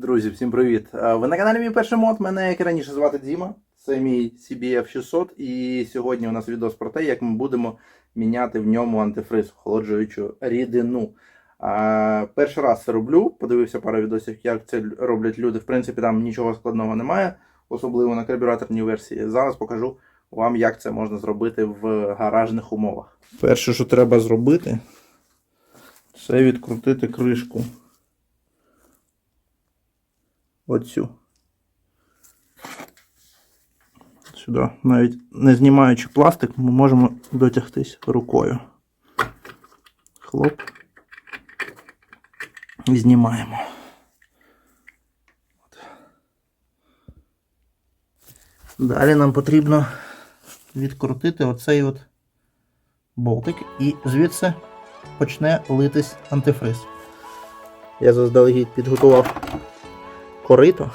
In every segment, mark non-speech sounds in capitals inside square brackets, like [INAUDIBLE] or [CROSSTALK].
Друзі, всім привіт! Ви на каналі Мій перший мод. Мене, як і раніше, звати Діма. Це мій CBF 600. І сьогодні у нас відео про те, як ми будемо міняти в ньому антифриз, охолоджуючу рідину. Перший раз це роблю. Подивився пару відосів, як це роблять люди. В принципі, там нічого складного немає, особливо на карбюраторній версії. Зараз покажу вам, як це можна зробити в гаражних умовах. Перше, що треба зробити, це відкрутити кришку. Оцю. Сюди. Навіть не знімаючи пластик, ми можемо дотягтись рукою. Хлоп. І знімаємо. Далі нам потрібно відкрутити оцей от болтик і звідси почне литись антифриз. Я заздалегідь підготував корито.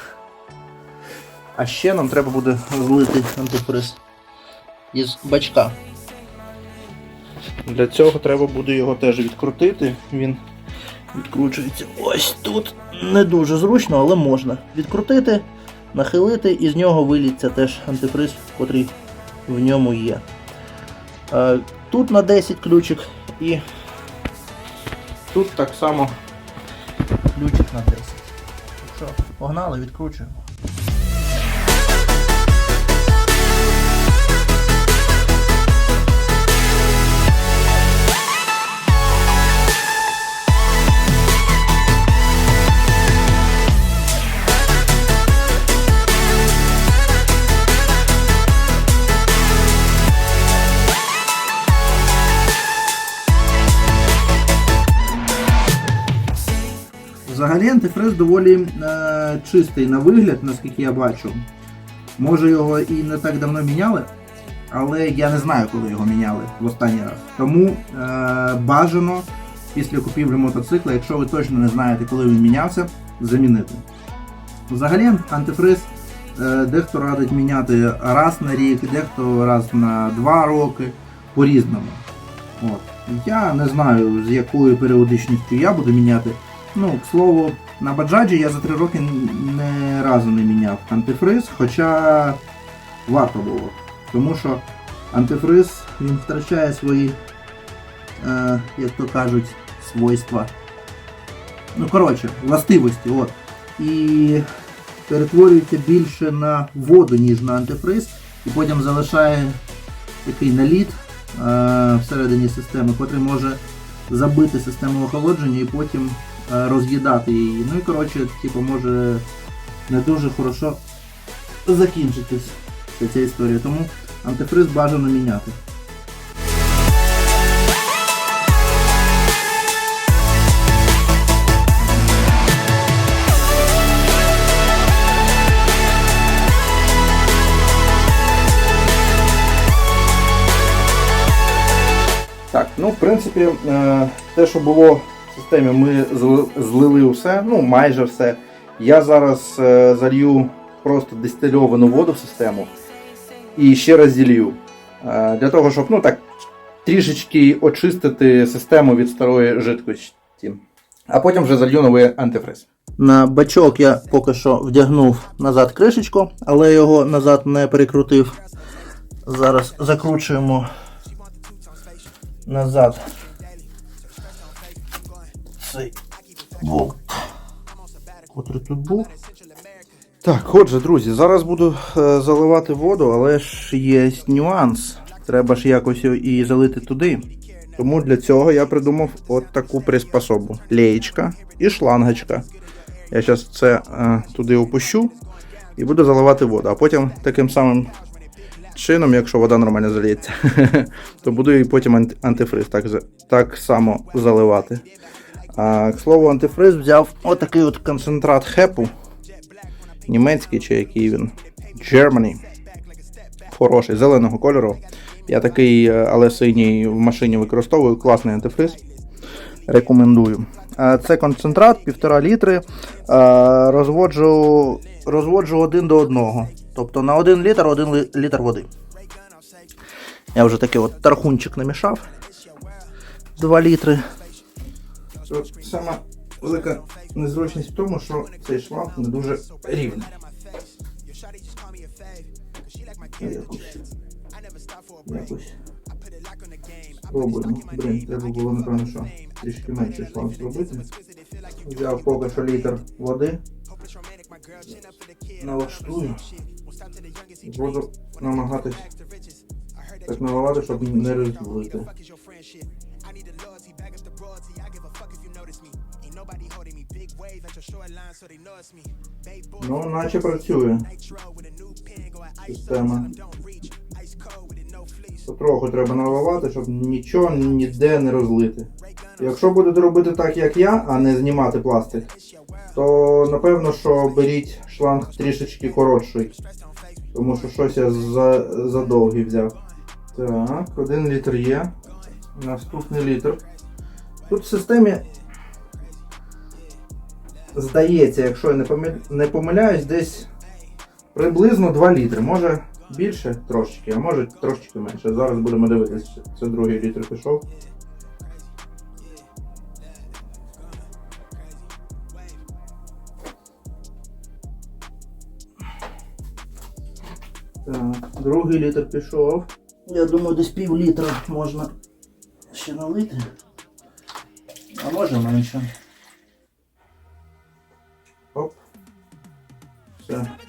А ще нам треба буде злити антифриз із бачка. Для цього треба буде його теж відкрутити. Він відкручується ось тут. Не дуже зручно, але можна. Відкрутити, нахилити і з нього виліться теж антифриз, котрий в ньому є. Тут на 10 ключик і тут так само ключик на 10. Що, погнали, відкручуємо. Взагалі антифриз доволі е, чистий на вигляд, наскільки я бачу. Може його і не так давно міняли, але я не знаю, коли його міняли в останній раз. Тому е, бажано після купівлі мотоцикла, якщо ви точно не знаєте, коли він мінявся, замінити. Взагалі антифриз е, дехто радить міняти раз на рік, дехто раз на два роки по-різному. От. Я не знаю, з якою періодичністю я буду міняти. Ну, к слову, на баджаджі я за 3 роки не разу не міняв антифриз, хоча варто було. Тому що антифриз він втрачає свої, е, як то кажуть, свойства. Ну, коротше, властивості. от. І перетворюється більше на воду, ніж на антифриз, і потім залишає такий наліт е, всередині системи, котрий може забити систему охолодження і потім роз'їдати її. Ну і коротше, типу, може не дуже хорошо закінчитись ця, історія. Тому антифриз бажано міняти. Так, ну в принципі, е, те, що було системі, ми зли- злили все, ну майже все. Я зараз е, залью просто дистильовану воду в систему і ще раз зілью. Е, Для того, щоб ну так трішечки очистити систему від старої жидкості. А потім вже залью новий антифриз. На бачок я поки що вдягнув назад кришечку, але його назад не перекрутив. Зараз закручуємо назад цей болт, котрий тут був. Так, отже, друзі, зараз буду е, заливати воду, але ж є нюанс. Треба ж якось і залити туди. Тому для цього я придумав от таку приспособу: леєчка і шлангочка. Я зараз це е, туди опущу і буду заливати воду. А потім таким самим чином, якщо вода нормально заліється, [LAUGHS] то буду і потім антифриз так само заливати. А, к слову, антифриз взяв отакий от концентрат хепу. Німецький чи який він. Germany. Хороший, зеленого кольору. Я такий, е, але синій в машині використовую. Класний антифриз. Рекомендую. Е, Це концентрат, півтора літри. Е, Розводжу, розводжу один до одного. Тобто на один літр один літр води. Я вже такий от тархунчик намішав. 2 літри. Сама велика незручність в тому, що цей шланг не дуже рівний. Якось. Якось. Спробуємо. Блін, треба було, напевно, що трішки менше шланг зробити. Взяв поки що літр води. Налаштую. Буду намагатись так наливати, щоб не розлити. Ну, наче працює. Система. Потроху треба наливати, щоб нічого ніде не розлити. Якщо будете робити так, як я, а не знімати пластик, то напевно, що беріть шланг трішечки коротший. Тому що щось я за, задовгий взяв. Так, один літр є. Наступний літр. Тут в системі здається, якщо я не, помиляюсь, десь приблизно 2 літри. Може більше трошечки, а може трошечки менше. Зараз будемо дивитися. Це другий літр пішов. Так, другий літр пішов. Я думаю, десь пів літра можна ще налити. А може менше.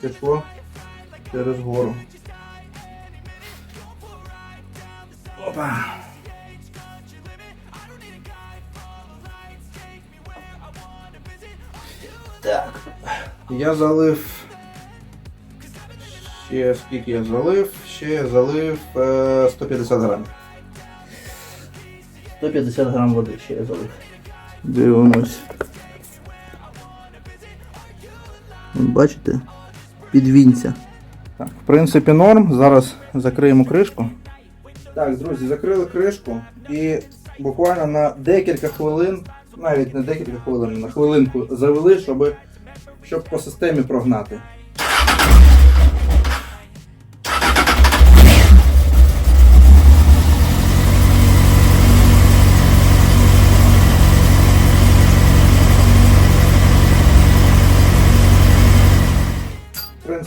Пішло через гору. Опа. Так. Я залив. Ще скільки я залив? Ще я залив е, 150 грам. 150 грам води ще я залив. Дивимось. Бачите? Підвінця. Так, в принципі, норм. Зараз закриємо кришку. Так, друзі, закрили кришку і буквально на декілька хвилин, навіть не декілька хвилин, на хвилинку завели, щоб, щоб по системі прогнати.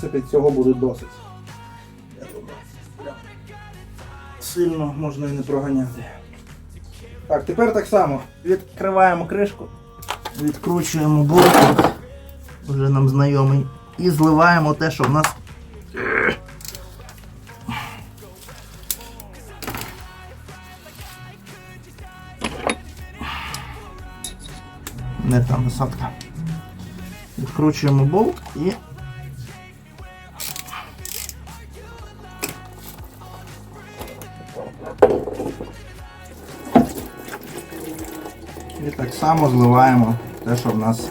Принципі, цього буде досить. Я думаю, Сильно можна і не проганяти. Так, тепер так само. Відкриваємо кришку, відкручуємо болтик, вже нам знайомий, і зливаємо те, що в нас. Не там насадка. Відкручуємо болт і само зливаємо те, що в нас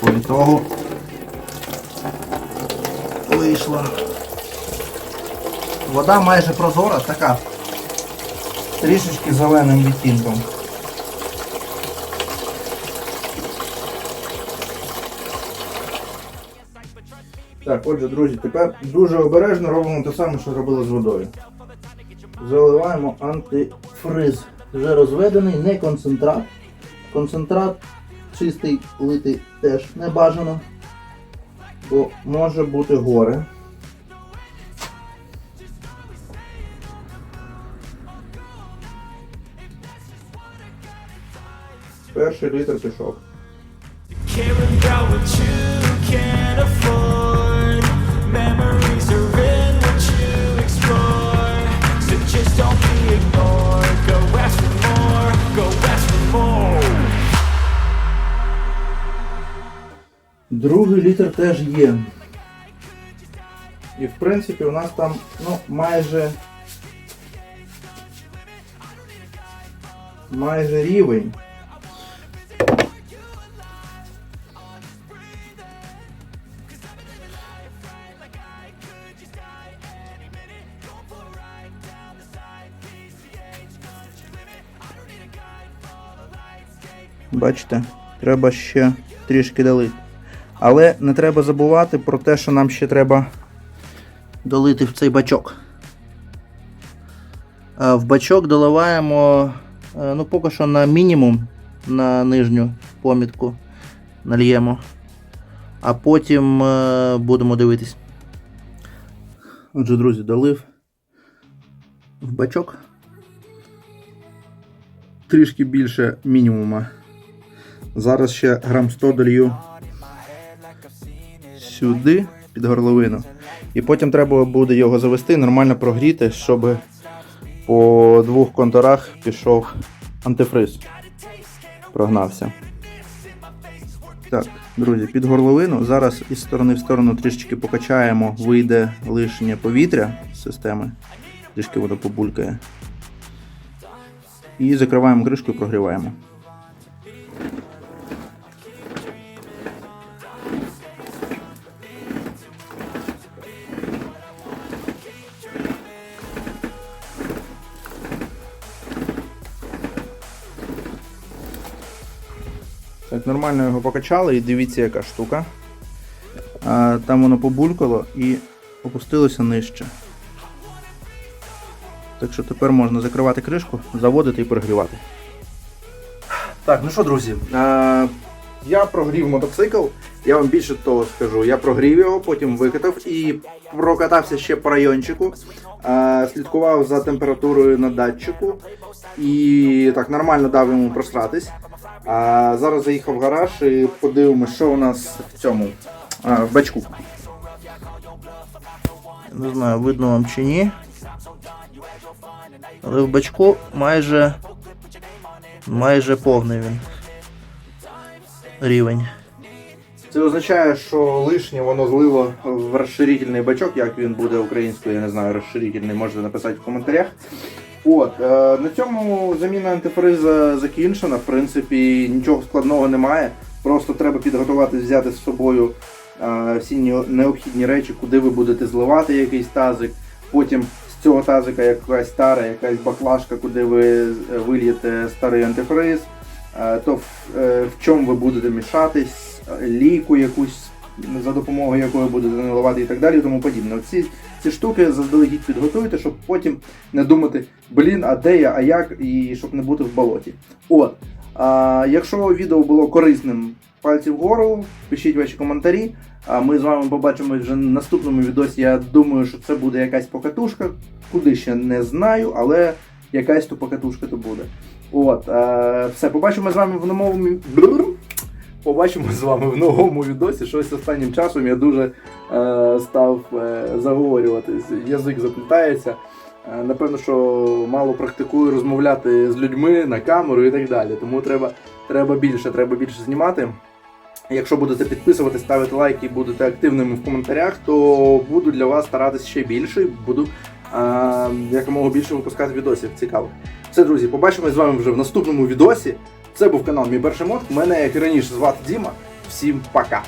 по ітогу вийшло. Вода майже прозора, така трішечки зеленим відтінком. Так, отже, друзі, тепер дуже обережно робимо те саме, що робили з водою. Заливаємо антифриз. Вже розведений, не концентрат. Концентрат чистий литий теж не бажано, бо може бути горе. Перший літр пішов. Memories are in Другий літр теж є. І в принципі у нас там ну, майже майже рівень. Бачите, треба ще трішки долити. Але не треба забувати про те, що нам ще треба долити в цей бачок. Е, В бачок доливаємо е, ну, поки що на мінімум на нижню помітку. нальємо. А потім е, будемо дивитись. Отже, друзі, долив в бачок. Трішки більше мінімума. Зараз ще грам 100 долью сюди, під горловину. І потім треба буде його завести, нормально прогріти, щоб по двох контурах пішов антифриз. Прогнався. Так, друзі, під горловину. Зараз із сторони в сторону трішечки покачаємо, вийде лишнє повітря з системи. Трішки воно побулькає. І закриваємо кришку і прогріваємо. Так, нормально його покачали і дивіться, яка штука. А, там воно побулькало і опустилося нижче. Так що тепер можна закривати кришку, заводити і перегрівати. Так, ну що, друзі, а, я прогрів мотоцикл. Я вам більше того скажу. Я прогрів його, потім викатав і прокатався ще по райончику. А, слідкував за температурою на датчику і так нормально дав йому просратись. А зараз заїхав в гараж і подивимося, що у нас в цьому а, в бачку. Не знаю, видно вам чи ні. Але в бачку майже майже повний він. Рівень. Це означає, що лишнє воно злило в розширительний бачок, як він буде українською, я не знаю, розширительний, можете написати в коментарях. От, е, на цьому заміна антифриза закінчена. В принципі, нічого складного немає. Просто треба підготувати, взяти з собою е, всі необхідні речі, куди ви будете зливати якийсь тазик. Потім з цього тазика якась стара, якась баклажка, куди ви е, вильєте старий антифриз. Е, то в, е, в чому ви будете мішатись, лійку якусь, за допомогою якої будете наливати і так далі, і тому подібне. Ці, ці штуки заздалегідь підготуйте, щоб потім не думати, блін, а де я, а як, і щоб не бути в болоті. От. А, якщо відео було корисним, пальці вгору, пишіть ваші коментарі. А ми з вами побачимо вже в наступному відосі. Я думаю, що це буде якась покатушка. Куди ще не знаю, але якась то покатушка то буде. От, е, все, побачимо з вами в новому. Побачимо з вами в новому відосі. Щось останнім часом я дуже е, став е, заговорюватись. Язик заплітається. Е, Напевно, що мало практикую розмовляти з людьми на камеру і так далі. Тому треба, треба більше, треба більше знімати. Якщо будете підписувати, ставити лайки і будете активними в коментарях, то буду для вас старатися ще більше. Буду е, якомога більше випускати відосів. Цікаво. Все, друзі, побачимось з вами вже в наступному відосі. Це був канал Мій перший мод. Мене, як і раніше, звати Діма. Всім пока!